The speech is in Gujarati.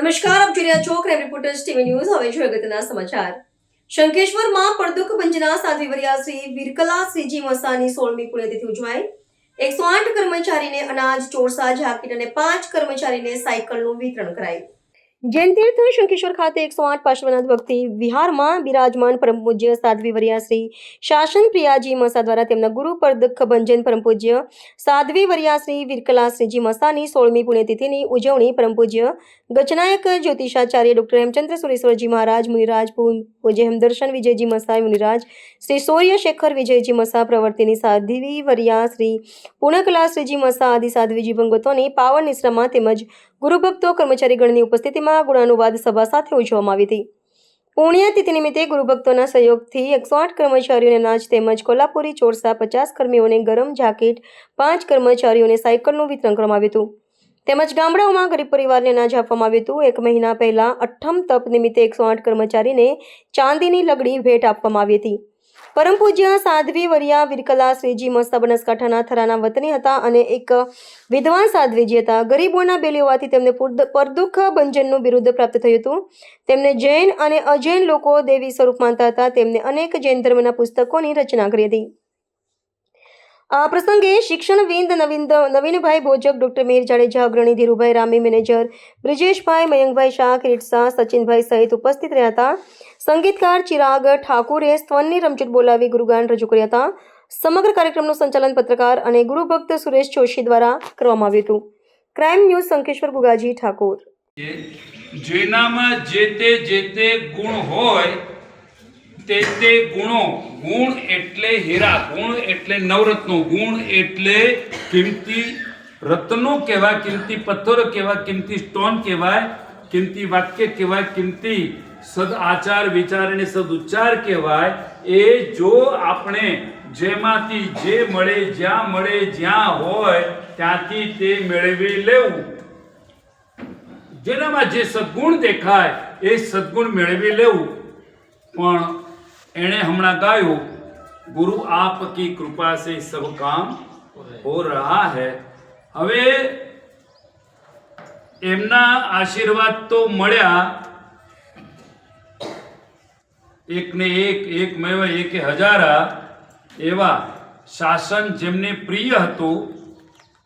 નમસ્કાર, આપ જોઈ રહ્યા છો ક્રાઇમ રિપોર્ટર્સ ટીવી ન્યૂઝ હવે જોઈએ અગત્યના સમાચાર. શંકેશ્વરમાં પડદુખ ભંજના સાધ્વીવર્યા શ્રી વિરકલા શ્રીજી મસાની સોળમી પુણ્યતિથિ ઉજવાય એકસો આઠ કર્મચારીને અનાજ, ચોરસા, જાકીટ અને પાંચ કર્મચારીને સાયકલનું વિતરણ કરાયું. જૈન તીર્થ શંખેશ્વર ખાતે એકસો આઠ પાર્શ્વનાથ ભક્તિ વિહારમાં બિરાજમાન પરમ પૂજ્ય સાધ્વી વરિયા શ્રી શાસન પ્રિયાજી મસા દ્વારા તેમના ગુરુ પરદખ ભંજન પરમ પૂજ્ય સાધ્વી વરિયા શ્રી વિરકલાશ્રીજી મસાની સોળમી પુણ્યતિથિની ઉજવણી પરમ પૂજ્ય ગચનાયક જ્યોતિષાચાર્ય ડોક્ટર હેમચંદ્ર સુરેશ્વરજી મહારાજ, મુનિરાજ પૂજ્ય હેમદર્શન વિજયજી મસા મુનિરાજ શ્રી સૂર્ય શેખર વિજયજી મસા પ્રવર્તિની સાધ્વી વર્યા શ્રી પૂર્ણકલાશ્રીજી મસા આદિ સાધ્વીજી ભંગતોની પાવન નિશ્રામાં તેમજ ગુરુભક્તો કર્મચારીગણની ઉપસ્થિતિમાં ગુણાનુવાદ સભા સાથે ઉજવવામાં આવી હતી. પુણ્યતિથિ નિમિત્તે ગુરુભક્તોના સહયોગથી એકસો આઠ કર્મચારીઓને અનાજ તેમજ કોલ્હાપુરી, ચોરસા પચાસ કર્મીઓને ગરમ જાકીટ, પાંચ કર્મચારીઓને સાયકલનું વિતરણ કરવામાં આવ્યું હતું. તેમજ ગામડાઓમાં ગરીબ પરિવારને અનાજ આપવામાં આવ્યું હતું. એક મહિના પહેલા અઠ્ઠમ તપ નિમિત્તે એકસો આઠ કર્મચારીને ચાંદીની લગડી ભેટ આપવામાં આવી હતી. પરમ પૂજ્ય સાધ્વી વરિયા વિરકલા શ્રીજી મસ્તા બનાસકાંઠાના થરાના વતની હતા અને એક વિદ્વાન સાધ્વીજી હતા. ગરીબોના બેલી હોવાથી તેમને પરદુઃખ ભંજનનું બિરુદ પ્રાપ્ત થયું હતું. તેમને જૈન અને અજૈન લોકો દેવી સ્વરૂપ માનતા હતા. તેમને અનેક જૈન ધર્મના પુસ્તકોની રચના કરી હતી. આ પ્રસંગે શિક્ષણવિંદ નવીન નવીનભાઈ ભોજક ડોક્ટર મેર જાડેજા, અગ્રણી ધીરુભાઈ રામી, મેનેજર બ્રિજેશભાઈ મયંકભાઈ શાહ, કિરીટ સચિનભાઈ સહિત ઉપસ્થિત રહ્યા હતા. સંગીતકાર ચિરાગ ઠાકુરે સ્વનની રમઝટ બોલાવી ગુરુગાન રજૂ કર્યા હતા. સમગ્ર કાર્યક્રમનું સંચાલન પત્રકાર અને ગુરુભક્ત સુરેશ જોશી દ્વારા કરવામાં આવ્યું હતું. Crime news Sankeshwar Gugaji, Thakor. જેનામાં જે તે જે તે ગુણ હોય, તે તે ગુણો ગુણ એટલે હીરા, ગુણ એટલે નવરત્નો, ગુણ એટલે કિંમતી રત્નો કહેવાય, કિંમતી પથ્થરો કહેવાય, કિંમતી સ્ટોન કહેવાય, કિંમતી વાક્ય કહેવાય, કિંમતી સદ આચાર, વિચાર અને સદ ઉચ્ચાર કહેવાય. એ જો આપણે જેમાંથી જે મળે, જ્યાં મળે, જ્યાં હોય, ત્યાંથી તે મેળવી લેવું. જેનામાં જે સદગુણ દેખાય, એ સદગુણ મેળવી લેવું. પણ એણે હમણાં ગાયું, ગુરુ, આપ કી કૃપા સે સબ કામ હો રહા હૈ. હવે એમના આશીર્વાદ તો મળ્યા. એકને એક એક મેવ, એક હજારા એવા શાસન જેમને પ્રિય હતું